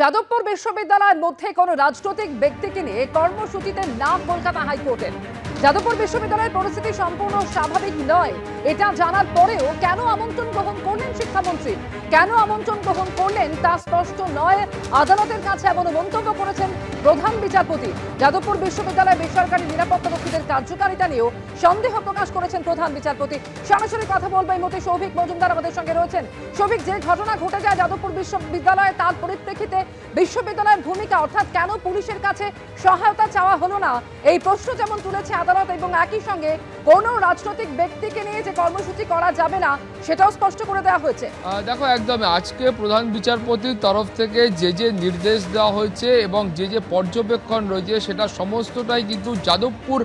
যাদবপুর বিশ্ববিদ্যালয়ের মধ্যে কোনো রাজনৈতিক ব্যক্তিকে নিয়ে কর্মসূচিতে নাম কলকাতা হাইকোর্টের। যাদবপুর বিশ্ববিদ্যালয়ের পরিস্থিতি সম্পূর্ণ স্বাভাবিক নয়। এটা জানার পরেও কেন আমন্ত্রণ গ্রহণ করলেন শিক্ষামন্ত্রী? কেন আমন্ত্রণ গ্রহণ করলেন তা স্পষ্ট নয়। আদালতের কাছে এমন মন্তব্য করেছেন প্রধান বিচারপতি। যাদবপুর বিশ্ববিদ্যালয় বেসরকারি নিরাপত্তারক্ষীদের কার্যকারিতা নিয়েও সন্দেহ প্রকাশ করেছেন প্রধান বিচারপতি। সরাসরি কথা বলব এই মতে সৌভিক মজুমদার আমাদের সঙ্গে রয়েছেন। সৌভিক, যে ঘটনা ঘটে যায় যাদবপুর বিশ্ববিদ্যালয়ে, তার পরিপ্রেক্ষিতে বিশ্ববিদ্যালয়ের ভূমিকা, অর্থাৎ কেন পুলিশের কাছে সহায়তা চাওয়া হলো না, এই প্রশ্ন যেমন তুলেছে আদালত এবং একই সঙ্গে কোনো রাজনৈতিক ব্যক্তিকে নিয়ে যে কর্মসূচি করা যাবে না, সেটাও স্পষ্ট করে দেওয়া হয়েছে। দেখো, একদম। আজকে প্রধান বিচারপতির তরফ থেকে যে যে নির্দেশ দেওয়া হয়েছে এবং যে যে পর্যবেক্ষণ রয়েছে, সেটা সমস্তটাই কিন্তু যাদবপুর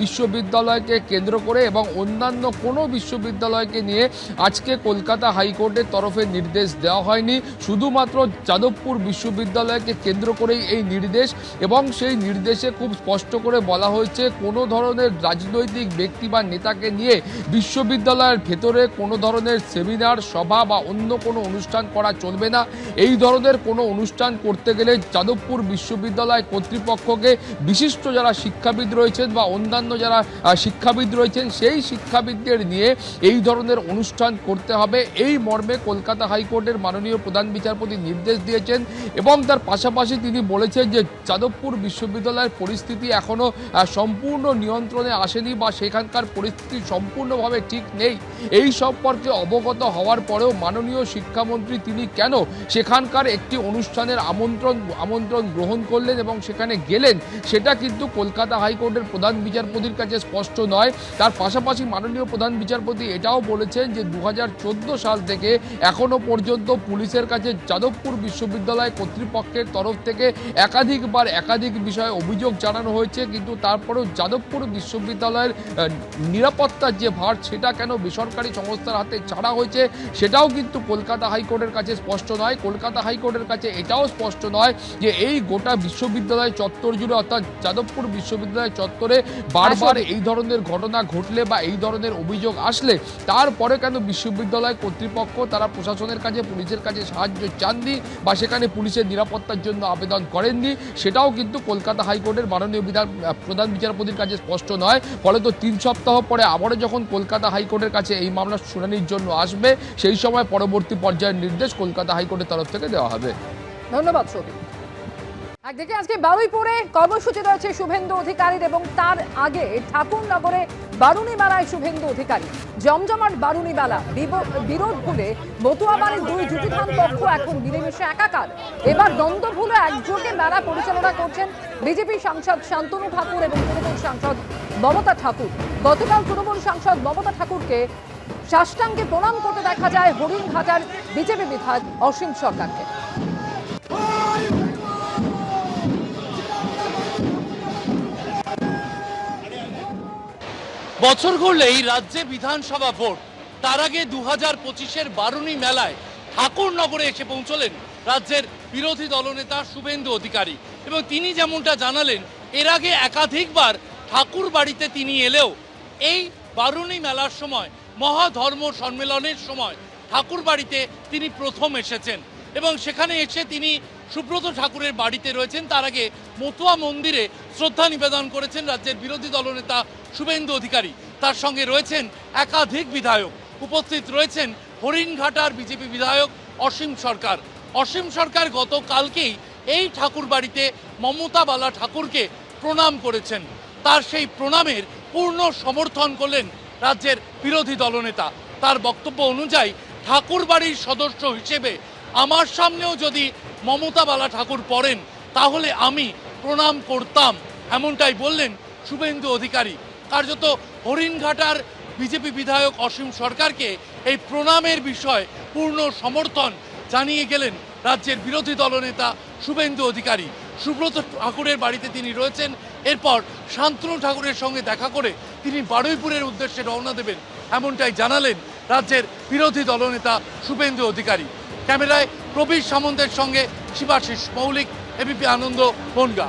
বিশ্ববিদ্যালয়কে কেন্দ্র করে এবং অন্যান্য কোনো বিশ্ববিদ্যালয়কে নিয়ে আজকে কলকাতা হাইকোর্টের তরফে নির্দেশ দেওয়া হয়নি। শুধুমাত্র যাদবপুর বিশ্ববিদ্যালয়কে কেন্দ্র করেই এই নির্দেশ এবং সেই নির্দেশে খুব স্পষ্ট করে বলা হয়েছে, কোনো ধরনের রাজনৈতিক ব্যক্তি বা নেতাকে নিয়ে বিশ্ববিদ্যালয়ের ভেতরে কোনো ধরনের সেমিনার, সভা বা অন্য কোনো অনুষ্ঠান করা চলবে না। এই ধরনের কোনো অনুষ্ঠান করতে গেলে যাদবপুর বিশ্ববিদ্যালয় কর্তৃপক্ষকে বিশিষ্ট যারা শিক্ষাবিদ রয়েছেন বা অন্যান্য যারা শিক্ষাবিদ রয়েছেন, সেই শিক্ষাবিদদের নিয়ে এই ধরনের অনুষ্ঠান করতে হবে। এই মর্মে কলকাতা হাইকোর্টের মাননীয় প্রধান বিচারপতি নির্দেশ দিয়েছেন এবং তার পাশাপাশি তিনি বলেছেন যে যাদবপুর বিশ্ববিদ্যালয়ের পরিস্থিতি এখনও সম্পূর্ণ নিয়ন্ত্রণে আসেনি বা সেখানকার পরিস্থিতি সম্পূর্ণভাবে ঠিক নেই। এই সম্পর্কে অবগত হওয়ার পরেও মাননীয় শিক্ষামন্ত্রী তিনি কেন সেখানকার একটি অনুষ্ঠানের আমন্ত্রণ আমন্ত্রণ গ্রহণ করলেন এবং সেখানে গেলেন, সেটা কিন্তু কলকাতা হাইকোর্টের প্রধান বিচারপতির কাছে স্পষ্ট নয়। তার পাশাপাশি মাননীয় প্রধান বিচারপতি এটাও বলেছেন যে দু হাজার চোদ্দ সাল থেকে এখনও পর্যন্ত পুলিশের কাছে যাদবপুর বিশ্ববিদ্যালয় কর্তৃপক্ষের তরফ থেকে একাধিকবার একাধিক বিষয়ে অভিযোগ জানানো হয়েছে। কিন্তু তারপরেও যাদবপুর বিশ্ববিদ্যালয়ের নিরাপত্তার যে ভার সেটা কেন বেসরকারি সংস্থার হাতে ছাড়া হয়েছে সেটাও কিন্তু কলকাতা হাইকোর্টের কাছে স্পষ্ট নয়। কলকাতা হাইকোর্টের কাছে এটাও স্পষ্ট নয় যে এই গোটা বিশ্ববিদ্যালয় চত্বর জুড়ে অর্থাৎ যাদবপুর বিশ্ববিদ্যালয় চত্বরে বারবার এই ধরনের ঘটনা ঘটলে বা এই ধরনের অভিযোগ আসলে তারপরে কেন বিশ্ববিদ্যালয় কর্তৃপক্ষ তারা প্রশাসনের কাছে পুলিশের কাছে সাহায্য চাননি বা সেখানে পুলিশের নিরাপত্তার জন্য আবেদন করেননি সেটাও কিন্তু কলকাতা হাইকোর্টের মাননীয় বিধান প্রধান বিচারপতির কাছে স্পষ্ট নয়। ফলে তো তিন সপ্তাহ পরে আবারও যখন কলকাতা হাইকোর্টের কাছে এই মামলার শুনানির জন্য আসবে, সেই সময় পরবর্তী পর্যায়ের নির্দেশ কলকাতা হাইকোর্টের তরফ থেকে দেওয়া হবে। ধন্যবাদ, সৌভিক। একদিকে আজকে বারুইপুরে কর্মসূচি রয়েছে শুভেন্দু অধিকারীর এবং তার আগে ঠাকুরনগরে বারুণী মেলায় শুভেন্দু অধিকারী। জমজমাট বারুণী মেলা বিরোধ ভুলে মতুয়াবাড়ির দুই জুটিধান পক্ষ এখন মিলেমিশে একাকার। এবার দ্বন্দ্ব ভুলে একযোগে মেলা পরিচালনা করছেন বিজেপি সাংসদ শান্তনু ঠাকুর এবং তৃণমূল সাংসদ মমতা ঠাকুর। গতকাল তৃণমূল সাংসদ মমতা ঠাকুরকে সাষ্টাঙ্গে প্রণাম করতে দেখা যায় হরিণঘাটার বিজেপি বিধায়ক অসীম সরকারকে। বছর ঘুরলেই রাজ্যে বিধানসভা ভোট। তার আগে দু হাজার পঁচিশের বারুণী মেলায় ঠাকুরনগরে এসে পৌঁছলেন রাজ্যের বিরোধী দলনেতা শুভেন্দু অধিকারী এবং তিনি যেমনটা জানালেন, এর আগে একাধিকবার ঠাকুর বাড়িতে তিনি এলেও এই বারুণী মেলার সময়, মহাধর্ম সম্মেলনের সময় ঠাকুর বাড়িতে তিনি প্রথম এসেছেন এবং সেখানে এসে তিনি সুব্রত ঠাকুরের বাড়িতে রয়েছেন। তার আগে মতুয়া মন্দিরে শ্রদ্ধা নিবেদন করেছেন রাজ্যের বিরোধী দলনেতা শুভেন্দু অধিকারী। তার সঙ্গে রয়েছেন একাধিক বিধায়ক। উপস্থিত রয়েছেন হরিণঘাটার বিজেপি বিধায়ক অসীম সরকার। অসীম সরকার গতকালকেই এই ঠাকুর বাড়িতে মমতা বালা ঠাকুরকে প্রণাম করেছেন। তার সেই প্রণামের পূর্ণ সমর্থন করলেন রাজ্যের বিরোধী দলনেতা। তার বক্তব্য অনুযায়ী ঠাকুর বাড়ির সদস্য হিসেবে আমার সামনেও যদি মমতা বালা ঠাকুর পড়েন, তাহলে আমি প্রণাম করতাম, এমনটাই বললেন শুভেন্দু অধিকারী। কার্যত হরিণঘাটার বিজেপি বিধায়ক অসীম সরকারকে এই প্রণামের বিষয় পূর্ণ সমর্থন জানিয়ে গেলেন রাজ্যের বিরোধী দলনেতা শুভেন্দু অধিকারী। সুব্রত ঠাকুরের বাড়িতে তিনি রয়েছেন। এরপর শান্তনু ঠাকুরের সঙ্গে দেখা করে তিনি বারুইপুরের উদ্দেশ্যে রওনা দেবেন, এমনটাই জানালেন রাজ্যের বিরোধী দলনেতা শুভেন্দু অধিকারী। ক্যামেরায় প্রবীর সামন্তের সঙ্গে শিবাশিস মৌলিক। এবিপি আনন্দ বনগা।